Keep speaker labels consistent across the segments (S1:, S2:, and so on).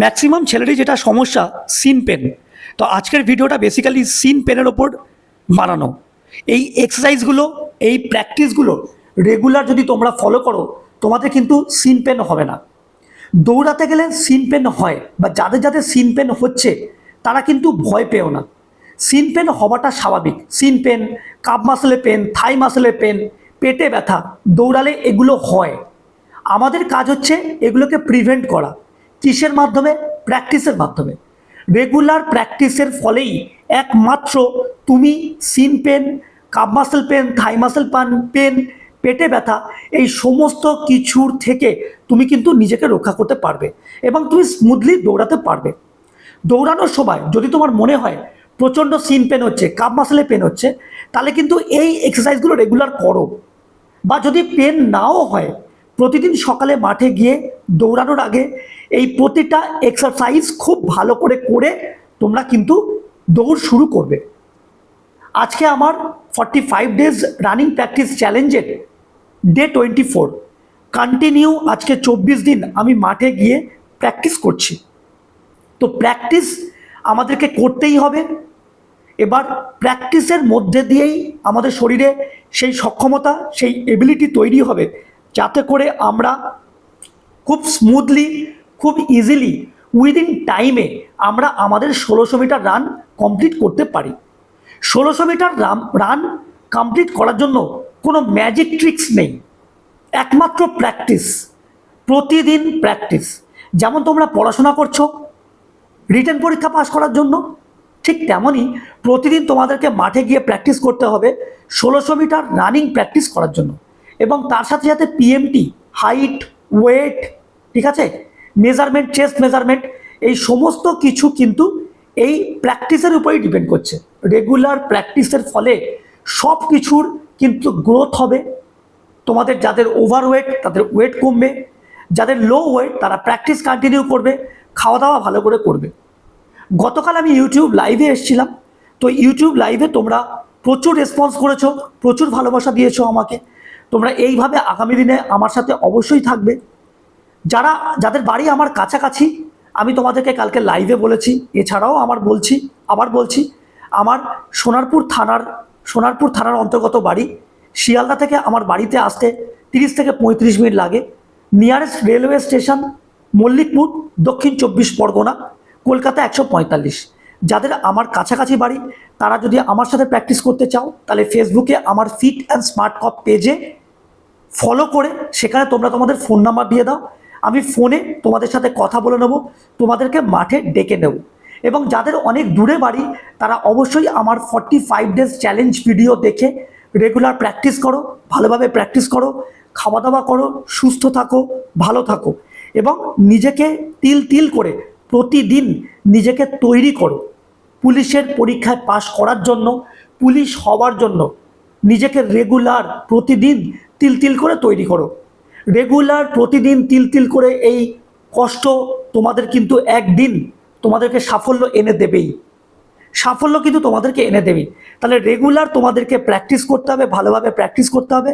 S1: Maximum ছেলেরই যেটা সমস্যা scene pen তো আজকের ভিডিওটা বেসিক্যালি সিন পেনের ওপর বানানো। এই এক্সারসাইজগুলো এই প্র্যাকটিসগুলো রেগুলার যদি তোমরা ফলো করো, তোমাদের কিন্তু সিন পেন হবে না। দৌড়াতে গেলে সিন পেন হয়, বা যাদের যাদের সিন পেন হচ্ছে, তারা কিন্তু ভয় পেও না। সিন পেন হওয়াটা স্বাভাবিক। সিন পেন কাপ মাসলে পেন থাই মাসলে পেন পেটে ব্যথা, দৌড়ালে এগুলো হয়। আমাদের কাজ হচ্ছে এগুলোকে প্রিভেন্ট করা। কিসের মাধ্যমে প্র্যাকটিসের মাধ্যমে। রেগুলার প্র্যাকটিসের ফলেই একমাত্র তুমি shin pain calf muscle pain thigh muscle পান পেন পেটে ব্যথা, এই সমস্ত কিছুর থেকে তুমি কিন্তু নিজেকে রক্ষা করতে পারবে এবং তুমি স্মুথলি দৌড়াতে পারবে। দৌড়ানোর সময় যদি তোমার মনে হয় প্রচণ্ড সিন পেন হচ্ছে কাপ মাসেলে পেন হচ্ছে, তাহলে কিন্তু এই এক্সারসাইজগুলো রেগুলার করো। বা যদি পেন নাও হয় প্রতিদিন সকালে মাঠে গিয়ে দৌড়ানোর আগে এই প্রতিটা এক্সারসাইজ খুব ভালো করে করে তোমরা কিন্তু দৌড় শুরু করবে। আজকে আমার forty five days running practice চ্যালেঞ্জের ডে টোয়েন্টি ফোর কন্টিনিউ আজকে চব্বিশ দিন আমি মাঠে গিয়ে প্র্যাকটিস করছি। তো প্র্যাকটিস আমাদেরকে করতেই হবে। এবার প্র্যাকটিসের মধ্যে দিয়েই আমাদের শরীরে সেই সক্ষমতা, সেই এবিলিটি তৈরি হবে। যাতে করে আমরা খুব স্মুথলি খুব ইজিলি উইদিন টাইমে আমরা আমাদের ষোলোশো মিটার রান কমপ্লিট করতে পারি। ষোলোশো মিটার রান রান কমপ্লিট করার জন্য কোনো ম্যাজিক ট্রিক্স নেই। একমাত্র প্র্যাকটিস প্রতিদিন প্র্যাকটিস যেমন তোমরা পড়াশোনা করছ রিটার্ন পরীক্ষা পাশ করার জন্য, ঠিক তেমনই প্রতিদিন তোমাদেরকে মাঠে গিয়ে প্র্যাকটিস করতে হবে ষোলোশো মিটার রানিং প্র্যাকটিস করার জন্য। এবং তার সাথে সাথে পিএমটি হাইট ওয়েট ঠিক আছে? মেজারমেন্ট চেস্ট মেজারমেন্ট এই সমস্ত কিছু কিন্তু এই প্র্যাকটিসের উপরেই ডিপেন্ড করছে। রেগুলার প্র্যাকটিসের ফলে সব কিছুর কিন্তু গ্রোথ হবে। তোমাদের যাদের ওভারওয়েট তাদের ওয়েট কমবে। যাদের লো ওয়েট তারা প্র্যাকটিস কন্টিনিউ করবে খাওয়া দাওয়া ভালো করে করবে। গতকাল আমি ইউটিউব লাইভে এসেছিলাম। তো ইউটিউব লাইভে তোমরা প্রচুর রেসপন্স করেছ, প্রচুর ভালোবাসা দিয়েছ আমাকে। তোমরা এইভাবে আগামী দিনে আমার সাথে অবশ্যই থাকবে। যারা, যাদের বাড়ি আমার কাছাকাছি, আমি তোমাদেরকে কালকে লাইভে বলেছি, এছাড়াও আমার বলছি, আবার বলছি, আমার সোনারপুর থানার সোনারপুর থানার অন্তর্গত বাড়ি, শিয়ালদা থেকে আমার বাড়িতে আসতে তিরিশ থেকে পঁয়ত্রিশ মিনিট লাগে। নিয়ারেস্ট রেলওয়ে স্টেশন মল্লিকপুর, দক্ষিণ চব্বিশ পরগনা, কলকাতা একশো পঁয়তাল্লিশ। যাদের আমার কাছাকাছি বাড়ি, তারা যদি আমার সাথে প্র্যাকটিস করতে চাও, তাহলে ফেসবুকে আমার ফিট অ্যান্ড স্মার্ট কপ পেজে ফলো করে সেখানে তোমরা তোমাদের ফোন নাম্বার দিয়ে দাও। আমি ফোনে তোমাদের সাথে কথা বলে নেব, তোমাদেরকে মাঠে ডেকে নেব। এবং যাদের অনেক দূরে বাড়ি, তারা অবশ্যই আমার forty five days challenge video দেখে রেগুলার প্র্যাকটিস করো, ভালোভাবে প্র্যাকটিস করো, খাওয়া দাওয়া করো, সুস্থ থাকো, ভালো থাকো। এবং নিজেকে তিল তিল করে প্রতিদিন নিজেকে তৈরি করো। পুলিশের পরীক্ষায় পাশ করার জন্য, পুলিশ হওয়ার জন্য নিজেকে রেগুলার প্রতিদিন তিল তিল করে তৈরি করো। রেগুলার প্রতিদিন তিল তিল করে এই কষ্ট তোমাদের কিন্তু একদিন তোমাদেরকে সাফল্য এনে দেবেই। সাফল্য কিন্তু তোমাদেরকে এনে দেবে তাহলে রেগুলার তোমাদেরকে প্র্যাকটিস করতে হবে, ভালোভাবে প্র্যাকটিস করতে হবে।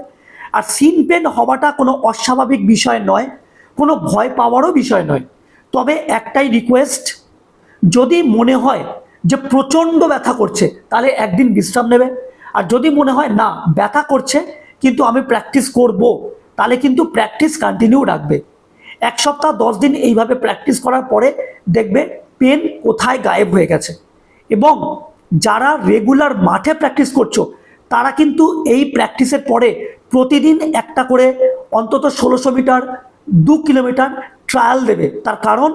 S1: আর সিন পেন হওয়াটা কোনো অস্বাভাবিক বিষয় নয়, কোনো ভয় পাওয়ারও বিষয় নয়। তবে একটাই রিকোয়েস্ট যদি মনে হয় যে প্রচণ্ড ব্যথা করছে, তাহলে একদিন বিশ্রাম নেবে। আর যদি মনে হয় না, ব্যথা করছে, কিন্তু আমি প্র্যাকটিস করব, তাহলে কিন্তু প্র্যাকটিস কন্টিনিউ রাখবে। এক সপ্তাহ, দশ দিন এইভাবে প্র্যাকটিস করার পরে দেখবে পেন কোথায় গায়েব হয়ে গেছে। এবং যারা রেগুলার মাঠে প্র্যাকটিস করছ, তারা কিন্তু এই প্র্যাকটিসের পরে প্রতিদিন একটা করে অন্তত ষোলোশো মিটার, দু কিলোমিটার ট্রায়াল দেবে। তার কারণ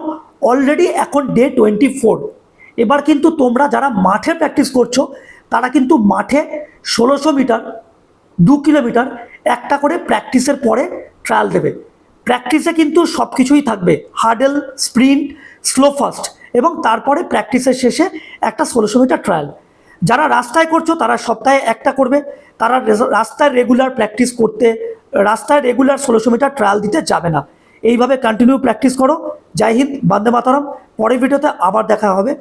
S1: অলরেডি এখন ডে টোয়েন্টি ফোর এবার কিন্তু তোমরা যারা মাঠে প্র্যাকটিস করছ, তারা কিন্তু মাঠে ষোলোশো মিটার, দু কিলোমিটার একটা করে প্র্যাকটিসের পরে ট্রায়াল দেবে। প্র্যাকটিসে কিন্তু সব কিছুই থাকবে। হার্ডেল স্প্রিন্ট স্লো ফাস্ট এবং তারপরে প্র্যাকটিসের শেষে একটা ষোলোশো মিটার ট্রায়াল যারা রাস্তায় করছ, তারা সপ্তাহে একটা করবে। তারা রাস্তায় রেগুলার প্র্যাকটিস করতে, রাস্তায় রেগুলার ষোলোশো মিটার ট্রায়াল দিতে যাবে না। এইভাবে কন্টিনিউ প্র্যাকটিস করো। জয় হিন্দ বন্দে মাতারম। পরের ভিডিওতে আবার দেখা হবে।